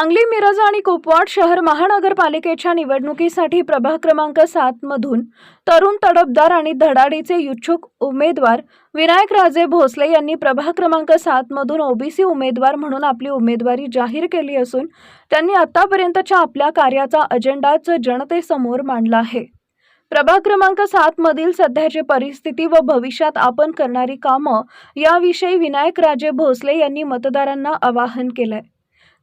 सांगली मिरज आणि कुपवाड शहर महानगरपालिकेच्या निवडणुकीसाठी प्रभाग क्रमांक सातमधून तरुण तडफदार आणि धडाडीचे इच्छुक उमेदवार विनायक राजे भोसले यांनी प्रभाग क्रमांक सात मधून ओबीसी उमेदवार म्हणून आपली उमेदवारी जाहीर केली असून त्यांनी आतापर्यंतच्या आपल्या कार्याचा अजेंडाच जनतेसमोर मांडला आहे. प्रभाग क्रमांक सात मधील सध्याची परिस्थिती व भविष्यात आपण करणारी कामं याविषयी विनायक राजे भोसले यांनी मतदारांना आवाहन केलंय.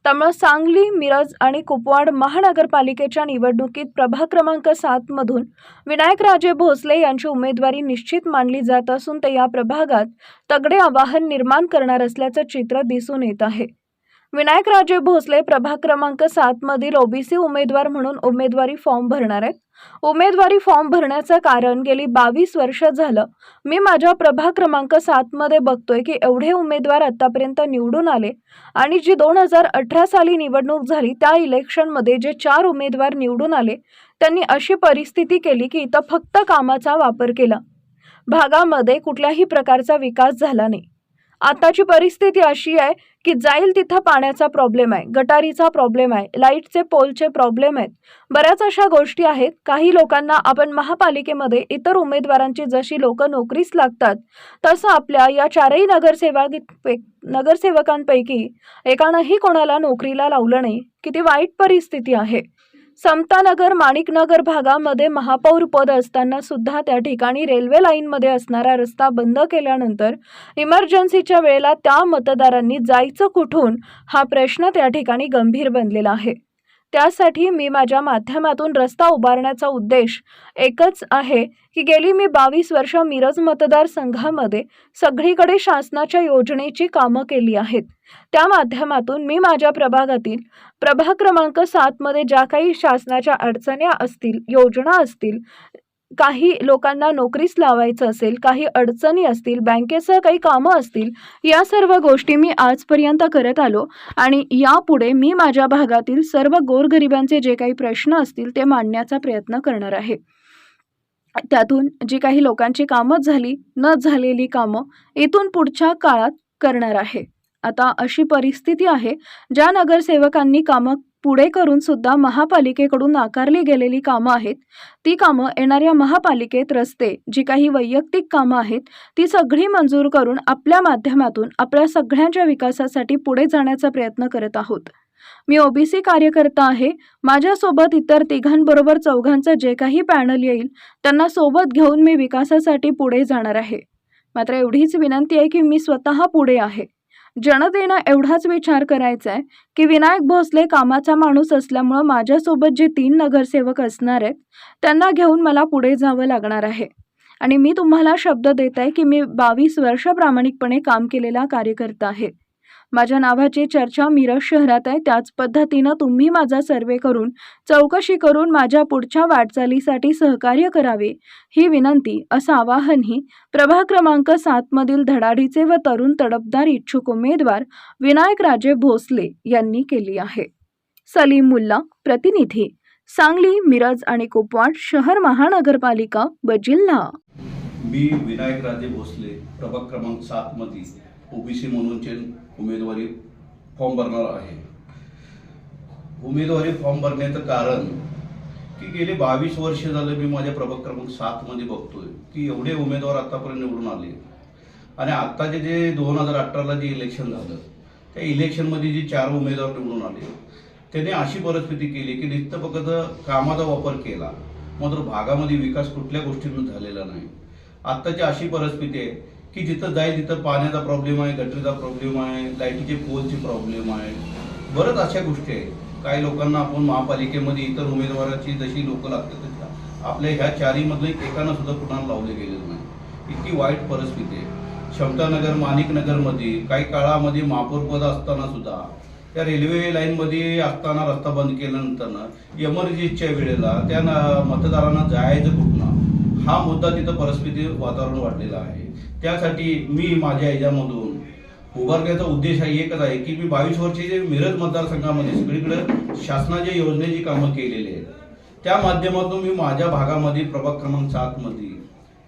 त्यामुळे सांगली मिरज आणि कुपवाड महानगरपालिकेच्या निवडणुकीत प्रभाग क्रमांक सात मधून विनायकराजे भोसले यांची उमेदवारी निश्चित मानली जात असून ते या प्रभागात तगडे आवाहन निर्माण करणार असल्याचं चित्र दिसून येत आहे. विनायकराजे भोसले प्रभाग क्रमांक सातमधील ओबीसी उमेदवार म्हणून उमेदवारी फॉर्म भरणार आहेत. उमेदवारी फॉर्म भरण्याचं कारण गेली बावीस वर्ष झालं. मी माझ्या प्रभाग क्रमांक सातमध्ये बघतोय की एवढे उमेदवार आतापर्यंत निवडून आले आणि जी दोन हजार अठरा साली निवडणूक झाली त्या इलेक्शनमध्ये जे चार उमेदवार निवडून आले त्यांनी अशी परिस्थिती केली की इथं फक्त कामाचा वापर केला. भागामध्ये कुठल्याही प्रकारचा विकास झाला नाही. आताची परिस्थिती अशी आहे की जाईल तिथं पाण्याचा प्रॉब्लेम आहे गटारीचा प्रॉब्लेम आहे लाईटचे पोलचे प्रॉब्लेम आहेत. बऱ्याच अशा गोष्टी आहेत. काही लोकांना आपण महापालिकेमध्ये इतर उमेदवारांची जशी लोक नोकरीस लागतात तसं आपल्या या चारही नगरसेवक नगरसेवकांपैकी एकानंही कोणाला नोकरीला लावलं नाही. किती वाईट परिस्थिती आहे. समतानगर माणिकनगर भागामध्ये महापौर पद असताना सुद्धा त्या ठिकाणी रेल्वे लाईनमध्ये असणारा रस्ता बंद केल्यानंतर इमर्जन्सीच्या वेळेला त्या मतदारांनी जायचं कुठून हा प्रश्न त्या ठिकाणी गंभीर बनलेला आहे. त्यासाठी मी माझ्या माध्यमातून रस्ता उभारण्याचा उद्देश एकच आहे की गेली मी बावीस वर्ष मिरज मतदारसंघामध्ये सगळीकडे शासनाच्या योजनेची कामं केली आहेत. त्या माध्यमातून मी माझ्या प्रभागातील प्रभाग क्रमांक सातमध्ये ज्या काही शासनाच्या अडचण्या असतील योजना असतील काही लोकांना नोकरीस लावायचं असेल काही अडचणी असतील बँकेचं काही कामं असतील या सर्व गोष्टी मी आजपर्यंत करत आलो. आणि यापुढे मी माझ्या भागातील सर्व गोरगरिबांचे जे काही प्रश्न असतील ते मांडण्याचा प्रयत्न करणार आहे. त्यातून जी काही लोकांची कामं झाली न झालेली कामं इथून पुढच्या काळात करणार आहे. आता अशी परिस्थिती आहे ज्या नगरसेवकांनी कामं पुढे करून सुद्धा महापालिकेकडून नाकारली गेलेली कामं आहेत. ती कामं येणाऱ्या महापालिकेत रस्ते जी काही वैयक्तिक कामं आहेत ती सगळी मंजूर करून आपल्या माध्यमातून आपल्या सगळ्यांच्या विकासासाठी पुढे जाण्याचा प्रयत्न करत आहोत. मी ओबीसी कार्यकर्ता आहे. माझ्यासोबत इतर तिघांबरोबर चौघांचं जे काही पॅनल येईल त्यांना सोबत घेऊन मी विकासासाठी पुढे जाणार आहे. मात्र एवढीच विनंती आहे की मी स्वतः पुढे आहे. जनतेनं एवढाच विचार करायचा आहे की विनायक भोसले कामाचा माणूस असल्यामुळं माझ्यासोबत जे तीन नगरसेवक असणार आहेत त्यांना घेऊन मला पुढे जावं लागणार आहे. आणि मी तुम्हाला शब्द देत आहे की मी बावीस वर्ष प्रामाणिकपणे काम केलेला कार्यकर्ता आहे. माझ्या नावाची चर्चा मिरज शहरात आहे. त्याच पद्धतीनं तुम्ही माझा सर्वे करून चौकशी करून माझ्या पुढच्या वाटचालीसाठी सहकार्य करावे. ही विनंती असं आवाहनही प्रभाग क्रमांक सातमधील धडाडीचे व तरुण तडफदार इच्छुक उमेदवार विनायक राजे भोसले यांनी केली आहे. सलीम मुल्ला प्रतिनिधी सांगली मिरज आणि कुपवाड शहर महानगरपालिका व जिल्हा. मी विनायकराजे भोसले प्रभाग क्रमांक सातमधील ओबीसी म्हणूनचे उमेदवारी फॉर्म भरणार आहे. उमेदवारी फॉर्म भरण्याचं कारण की गेले बावीस वर्ष झालं मी माझ्या प्रभाग क्रमांक सातमध्ये बघतोय. की एवढे उमेदवार आतापर्यंत निवडून आले. आणि आत्ताचे जे दोन हजार अठराला जे इलेक्शन झालं त्या इलेक्शनमध्ये जे चार उमेदवार निवडून आले त्याने अशी परिस्थिती केली की नित्य फक्त कामाचा वापर केला मात्र भागामध्ये विकास कुठल्या गोष्टींवर झालेला नाही. आत्ताची अशी परिस्थिती आहे की जिथं जाईल तिथं पाण्याचा प्रॉब्लेम आहे गटरीचा प्रॉब्लेम आहे लाईटीचे पोलचे प्रॉब्लेम आहे. बरंच अशा गोष्टी आहेत. काही लोकांना आपण महापालिकेमध्ये इतर उमेदवाराची जशी लोक लागतात तशी. आपल्या ह्या चारीमधलं एकानं सुद्धा कुणाला लावले गेलेलं नाही. इतकी वाईट परिस्थिती आहे. क्षमतानगर माणिकनगरमध्ये काही काळामध्ये महापौरपद असताना सुद्धा त्या रेल्वे लाईनमध्ये असताना रस्ता बंद केल्यानंतर एमर्जन्सीच्या वेळेला त्या मतदारांना जायचं कुठून? हा मुद्दा तिथं परिस्थिती वातावरण वाढलेलं आहे. त्यासाठी मी माझ्या ह्याच्यामधून उभारण्याचा उद्देश हा एकच आहे की मी बावीस वर्षे जे मिरज मतदारसंघामध्ये सगळीकडे शासनाच्या योजनेची कामं केलेली आहेत. त्या माध्यमातून मी माझ्या भागामध्ये प्रभाग क्रमांक सात मध्ये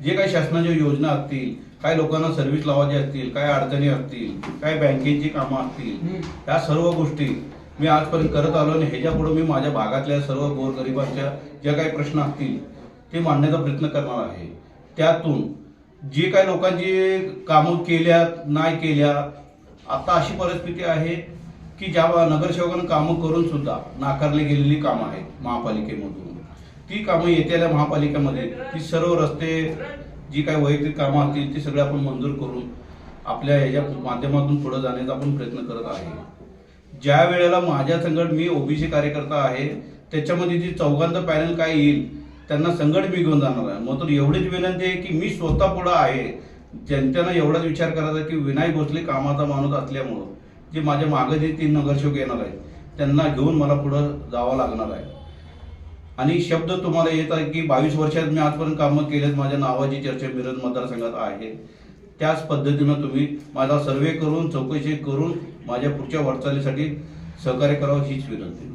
जे काही शासनाच्या योजना असतील काही लोकांना सर्व्हिस लावायचे असतील काय अडचणी असतील काय बँकेची कामं असतील या सर्व गोष्टी मी आजपर्यंत करत आलो आणि ह्याच्या पुढे मी माझ्या भागातल्या सर्व गोरगरिबांच्या ज्या काही प्रश्न असतील ते मांडण्याचा प्रयत्न करणार आहे. त्यातून जे काही लोकांची कामं केल्यात नाही केल्या आता अशी परिस्थिती आहे की ज्या नगरसेवकांना कामं करून सुद्धा नाकारली गेलेली कामं आहेत महापालिकेमधून. ती कामं येत्या महापालिकेमध्ये ती सर्व रस्ते जी काही वैयक्तिक कामं असतील ती सगळे आपण मंजूर करून आपल्या याच्या माध्यमातून पुढे जाण्याचा आपण प्रयत्न करत आहे. ज्या वेळेला माझ्या संघट मी ओबीसी कार्यकर्ता आहे त्याच्यामध्ये जी चौघांचं पॅनल काय येईल त्यांना संकट बिघून घेऊन जाणार आहे. मग तर एवढीच विनंती आहे की मी स्वतः पुढं आहे. जनतेनं एवढाच विचार करायचा की विनायक भोसले कामाचा माणूस असल्यामुळं जे माझ्या मागे जे तीन नगरसेवक येणार आहेत त्यांना घेऊन मला पुढं जावं लागणार आहे. आणि शब्द तुम्हाला येत आहे की बावीस वर्षात मी आजपर्यंत कामं केलेत माझ्या नावाची चर्चा मिरज मतदारसंघात आहे. त्याच पद्धतीनं तुम्ही माझा सर्वे करून चौकशी करून माझ्या पुढच्या वाटचालीसाठी सहकार्य करावं हीच विनंती.